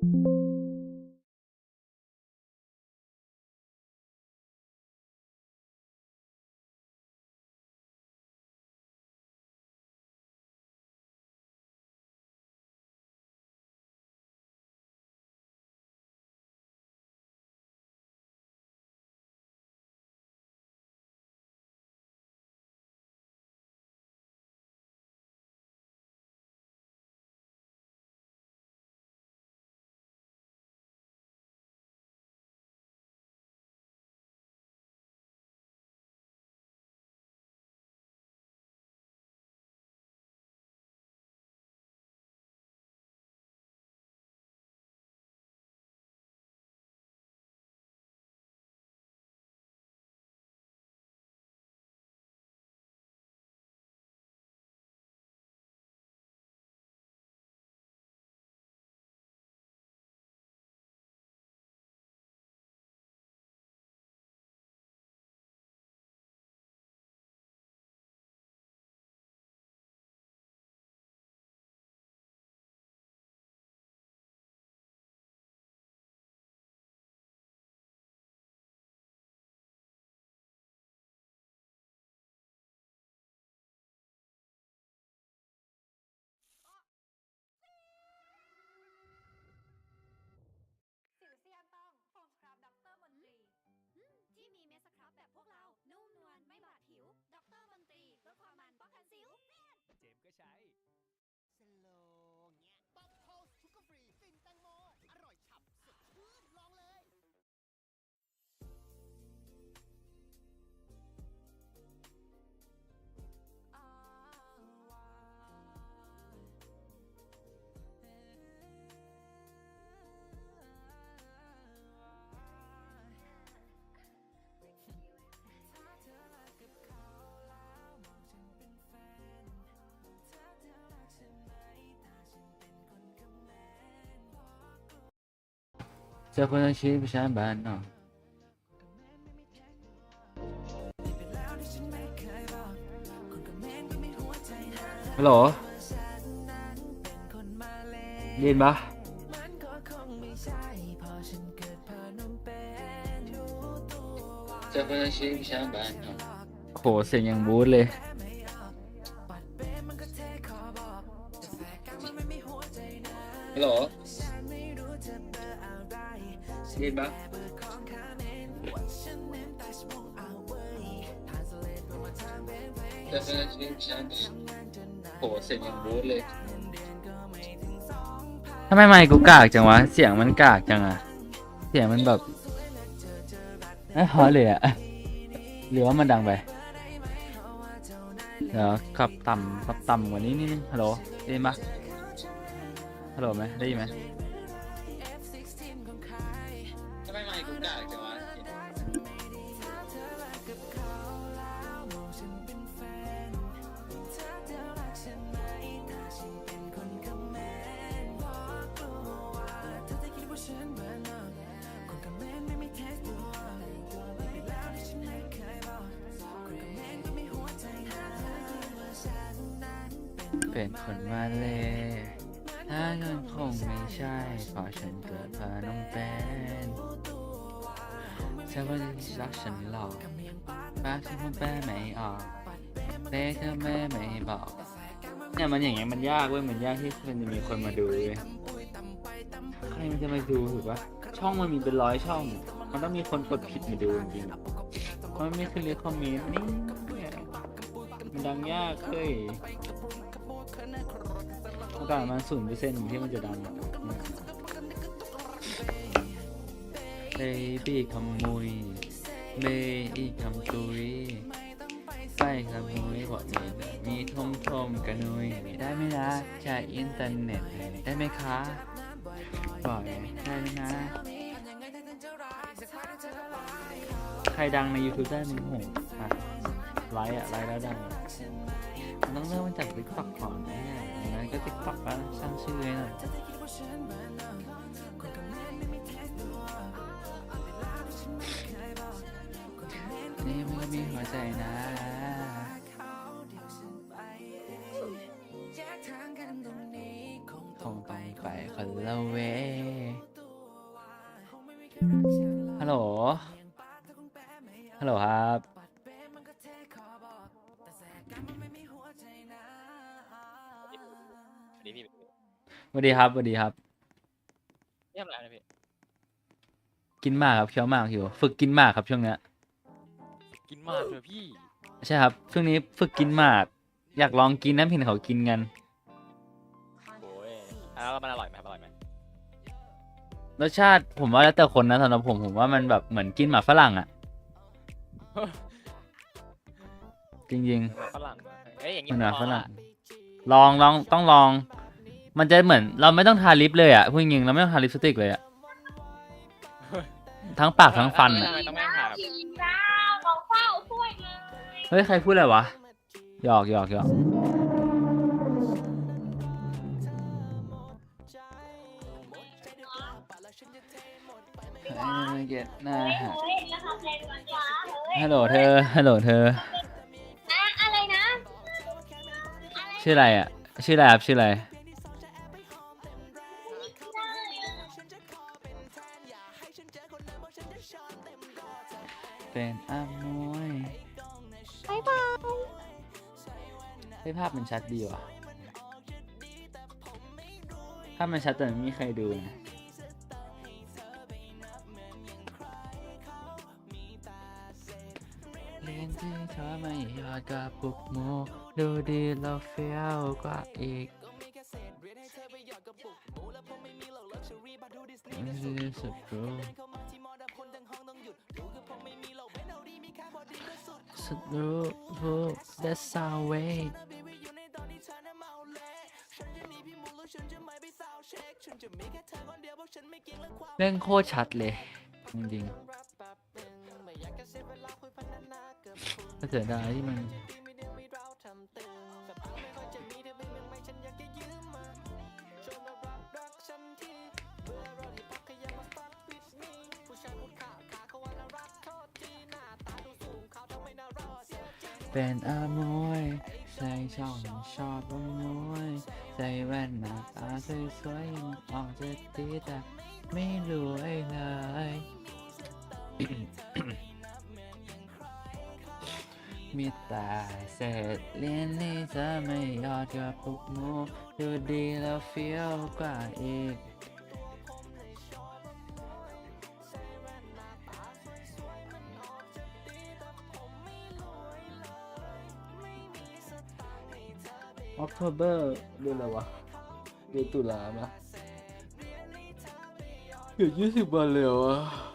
สิ ใช้ จอคนทั้งชีวิตไม่ใช่บ้านเนาะฮัลโหลได้ยินปะจอคนเชีวิตไม่ใช่บ้านเนาะโหเสียงยังบู๊ดเลยฮัลโหล ยินปะเจอคนทั้งชีวิตไม่ใช่บ้านโหเสียงยังบู๊ดเลยทำไมไมค์กูกากจังวะ เสียงมันกากจังอะเสียงมันแบบไอ้ยฮอเลยอะหรือว่ามันดังไป เดี๋ยวขับต่ำขับต่ำกว่านี้นิดนึงฮัลโหลได้ยินปะฮัลโหลไหมได้ยินไหม เป็นคนมาเลยถ้าเงินคงไม่ใช่เพราะฉันเกิดพานมเป็นเธอว่าจะรักฉันหรอกรักฉันคงแปลไม่ออกเต้เธอแม่ไม่บอกเนี่ยมันอย่างเงี้ยมันยากเว้ยมันยากที่มันจะมีคนมาดูเว้ยใครมันจะมาดูถูกปะช่องมันมีเป็นร้อยช่อง มันต้องมีคนกดผิดมาดูจริงๆมันไม่ขึ้นเลยคอมเมนต์นี่มันดังยากเฮ้ย โอกาสมันศูนย์เปอร์เซ็นต์ที่มันจะดังเบบี้ขโมยเบอี้คำตุยไปขโมยบอกมีมีทมทมๆกันนุยได้ไหมนะใช้อินเทอร์เน็ตได้ไหมคะปล่อยได้ไหมนะ ใครดังใน YouTube ได้มึงโหอะไลค์อะไลค์แล้วดัง มันต้องเริ่มมาจากติ๊กต็อกก่อนนะ เนี่ยอย่างนั้นก็ติ๊กต็อกแล้วสร้างชื่อไว้หน่อยนี่มันก็มีหัวใจนะคงต้องไปคนละเว ดีพี่สวัสดีครับสวัสดีครับเรียบร้อยนะพี่กินหมากครับเคี้ยวหมากอยู่ฝึกกินหมากครับช่วงเนี้ยกินมากเลยพี่ ใช่ครับช่วงนี้ฝึกกินหมาก อยากลองกินน้ำเห็นเขากินกันโอ้ยอะแล้วมันอร่อยไหมครับอร่อยไหมรสชาติผมว่าแล้วแต่คนนะสำหรับผมผมว่ามันแบบเหมือนกินหมากฝรั่งอะจริงฝรั่งเอ้ยอย่างๆงี้มันหมากพฝอรั่ละง ลองลองต้องลอง มันจะเหมือนเราไม่ต้องทาลิปเลยอะพูดจริงๆเราไม่ต้องทาลิปสติกเลยอะทั้งปากทั้งฟันอะทำไมต้องไม่ถ่ายครับ ผีจ้าบอกเฝ้าช่วยเลยเฮ้ยใครพูดอะไรวะหยอกหยอกหยอกให้เกียรติหน้าหาเฮ้ยแล้วทำอะไรกันจ้าเฮ้ยฮัลโหลเธอฮัลโหลเธออะ ชื่ออะไรอะ ชื่ออะไรครับชื่ออะไร เป็นอามวยบายบายเฮ้ยภาพมันชัดดีว่ะ ภาพมันชัดแต่ไม่มีใครดูนะ ที่เธอไม่ยอดกับปุกโมดูดีเราเฟี้ยวกว่าอีกไม่ใช่สุดรู้สุดรู้รู้ that's our way เล่นโคตรชัดเลย จริงๆ เสียดายที่มันเป็นอามวยใส่ช่องชอบอามวยใส่แว่นหน้าตาสวยๆยังออกจะตีแต่ไม่รวยเลย มีแต่เศษเหรียญนี่จะไม่ยอดกับปุกหมูดูดีแล้วเฟี้ยวกว่าอีกออกโทเบอร์เดือนอะไรวะเดือนตุลาปะเกือบยี่สิบวันเลยเหรอวะ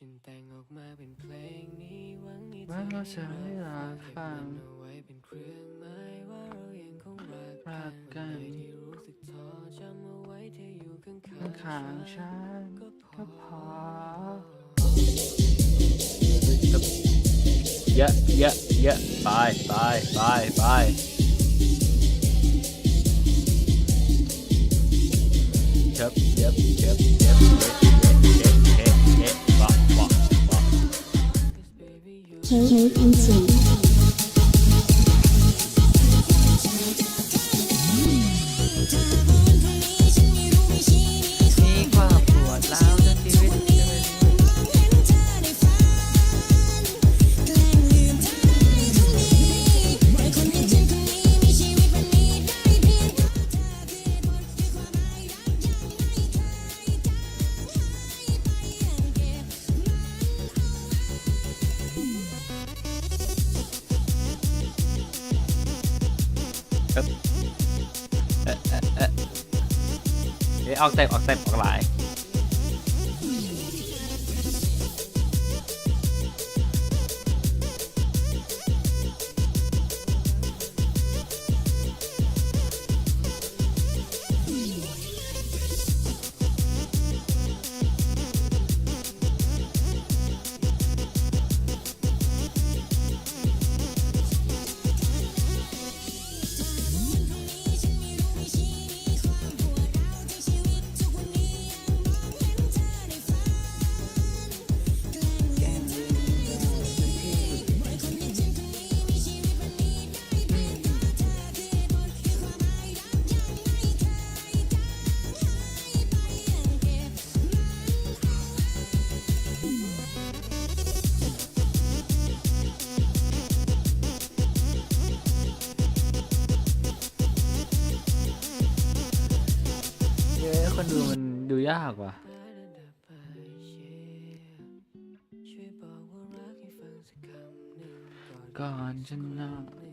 ฉันแต่งออกมาเป็นเพลงนี้หวังให้เธว่าอเราจะให้เราฟังเอาไว้เป็นเครื่องหมายว่าเรายังคงรักรักกักันนวันไหนที่รู้สึกท้อจำเอาไว้เธออยู่ข้างข้างๆๆฉัฉันนก็พก็อพอ เยอะเยอะเยอะไปไปไปไปเย็บเย็บเย็บเย็บเย็บเย็บเย็บ K and T. เอาใจออกใจออกหลาย คนดูมันดูยากว่ะก่อนจะนอน